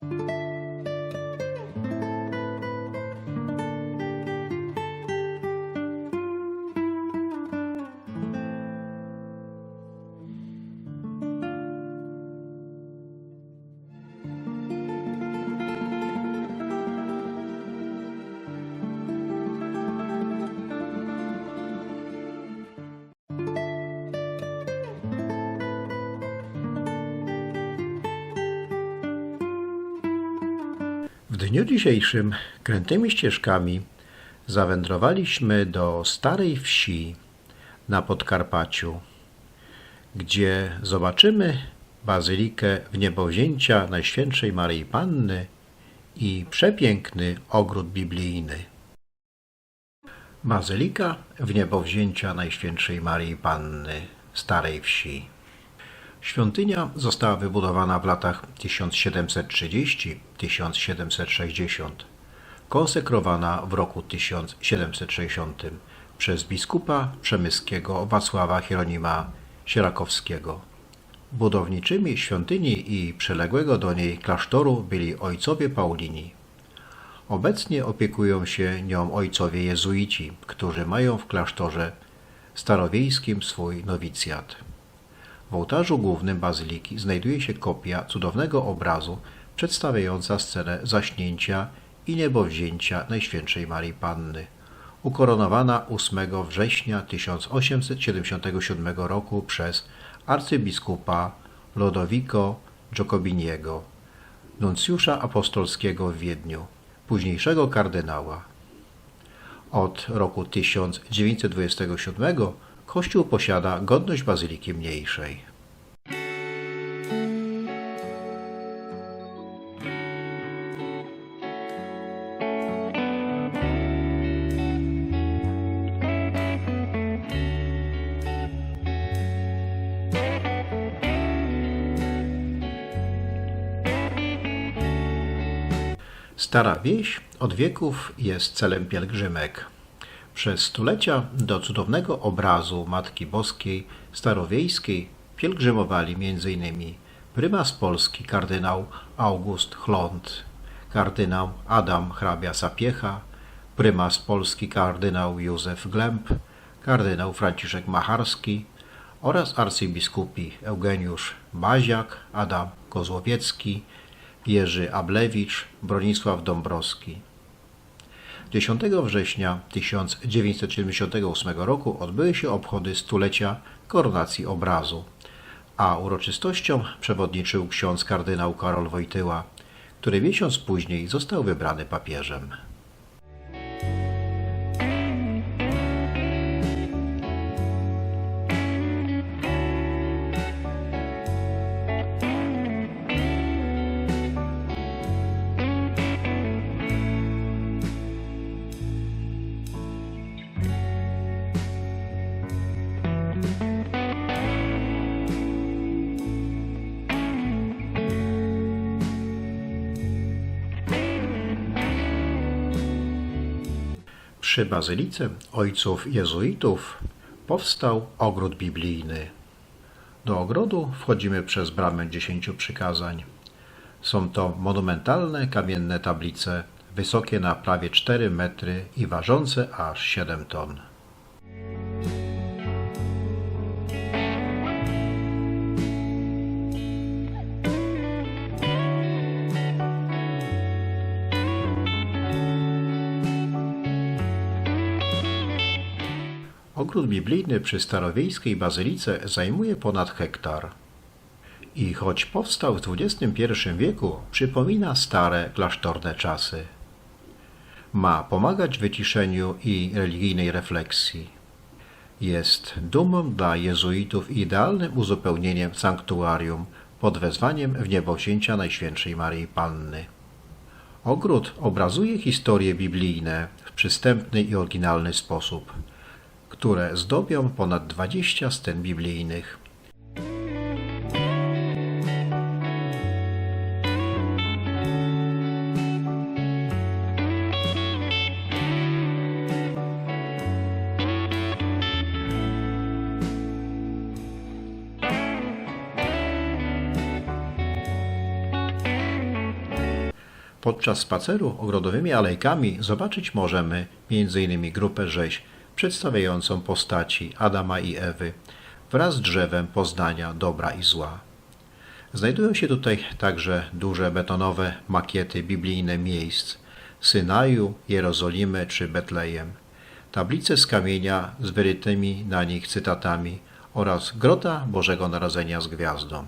W dniu dzisiejszym krętymi ścieżkami zawędrowaliśmy do starej wsi na Podkarpaciu, gdzie zobaczymy bazylikę Wniebowzięcia Najświętszej Maryi Panny i przepiękny ogród biblijny. Bazylika Wniebowzięcia Najświętszej Maryi Panny Starej Wsi. Świątynia została wybudowana w latach 1730-1760, konsekrowana w roku 1760 przez biskupa przemyskiego Wacława Hieronima Sierakowskiego. Budowniczymi świątyni i przyległego do niej klasztoru byli ojcowie Paulini. Obecnie opiekują się nią ojcowie jezuici, którzy mają w klasztorze starowiejskim swój nowicjat. W ołtarzu głównym bazyliki znajduje się kopia cudownego obrazu przedstawiająca scenę zaśnięcia i niebowzięcia Najświętszej Marii Panny, ukoronowana 8 września 1877 roku przez arcybiskupa Lodovico Giacobiniego, nuncjusza apostolskiego w Wiedniu, późniejszego kardynała. Od roku 1927 Kościół posiada godność bazyliki mniejszej. Stara wieś od wieków jest celem pielgrzymek. Przez stulecia do cudownego obrazu Matki Boskiej starowiejskiej pielgrzymowali m.in. prymas Polski kardynał August Chlont, kardynał Adam hrabia Sapiecha, prymas Polski kardynał Józef Glemp, kardynał Franciszek Macharski oraz arcybiskupi Eugeniusz Baziak, Adam Kozłowiecki, Jerzy Ablewicz, Bronisław Dąbrowski. 10 września 1978 roku odbyły się obchody stulecia koronacji obrazu, a uroczystościom przewodniczył ksiądz kardynał Karol Wojtyła, który miesiąc później został wybrany papieżem. Przy bazylice ojców jezuitów powstał ogród biblijny. Do ogrodu wchodzimy przez bramę dziesięciu przykazań. Są to monumentalne kamienne tablice, wysokie na prawie 4 metry i ważące aż 7 ton. Ogród biblijny przy starowiejskiej bazylice zajmuje ponad hektar. I choć powstał w XXI wieku, przypomina stare klasztorne czasy. Ma pomagać w wyciszeniu i religijnej refleksji. Jest dumą dla jezuitów i idealnym uzupełnieniem sanktuarium pod wezwaniem wniebowzięcia Najświętszej Maryi Panny. Ogród obrazuje historie biblijne w przystępny i oryginalny sposób, które zdobią ponad 20 scen biblijnych. Podczas spaceru ogrodowymi alejkami zobaczyć możemy m.in. grupę rzeź przedstawiającą postaci Adama i Ewy wraz z drzewem poznania dobra i zła. Znajdują się tutaj także duże betonowe makiety biblijne miejsc Synaju, Jerozolimy czy Betlejem, tablice z kamienia z wyrytymi na nich cytatami oraz grota Bożego Narodzenia z gwiazdą.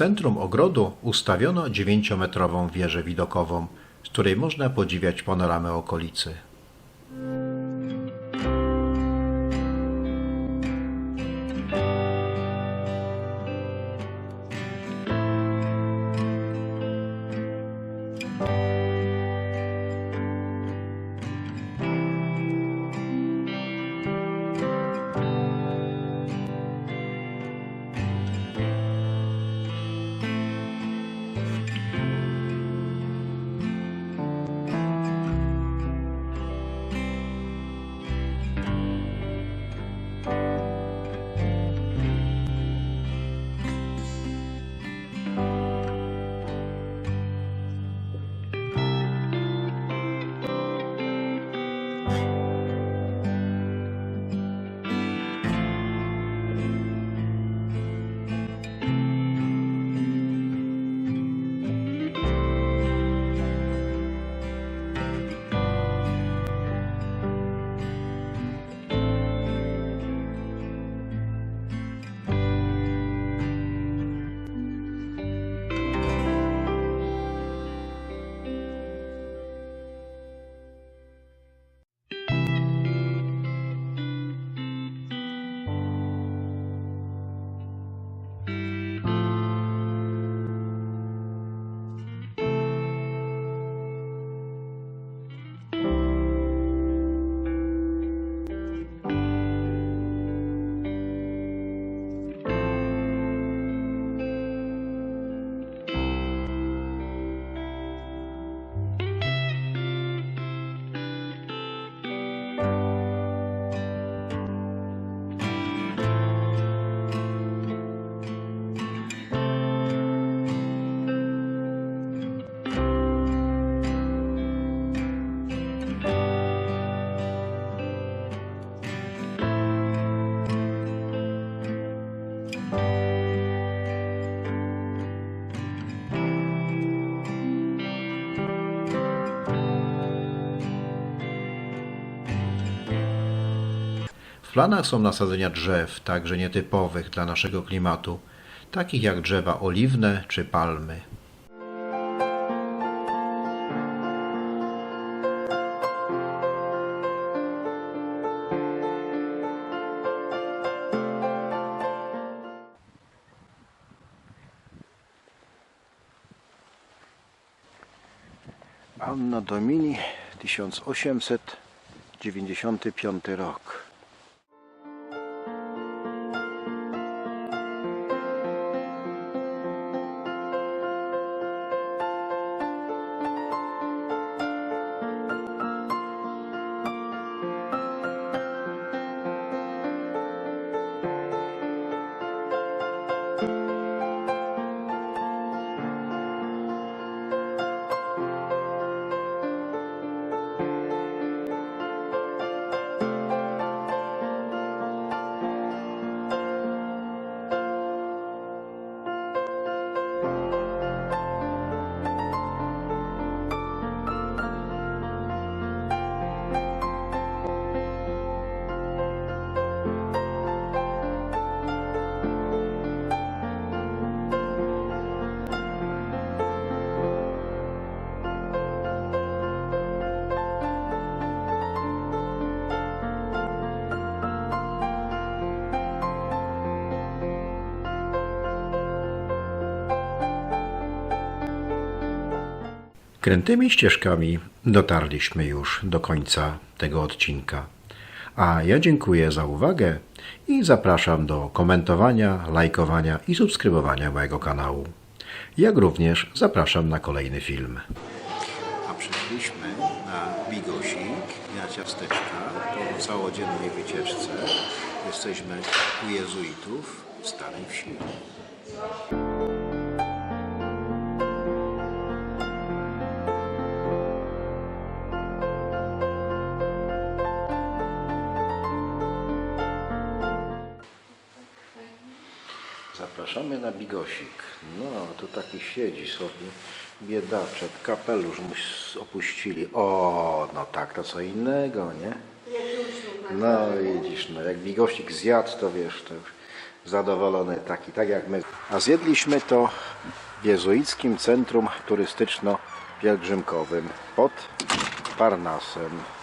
Centrum ogrodu ustawiono dziewięciometrową wieżę widokową, z której można podziwiać panoramę okolicy. W planach są nasadzenia drzew, także nietypowych dla naszego klimatu, takich jak drzewa oliwne czy palmy. Anno Domini 1895 rok. Krętymi ścieżkami dotarliśmy już do końca tego odcinka. A ja dziękuję za uwagę i zapraszam do komentowania, lajkowania i subskrybowania mojego kanału. Jak również zapraszam na kolejny film. A przyszliśmy na bigosik na ciasteczka po całodziennej wycieczce. Jesteśmy u jezuitów w Starej Wsi. Zapraszamy na bigosik. No, tu taki siedzi sobie biedaczek, kapelusz mu opuścili. O, no tak, to co innego, nie? No widzisz, no jak bigosik zjadł, to wiesz, to już zadowolony taki, tak jak my. A zjedliśmy to w jezuickim centrum turystyczno-pielgrzymkowym pod Parnasem.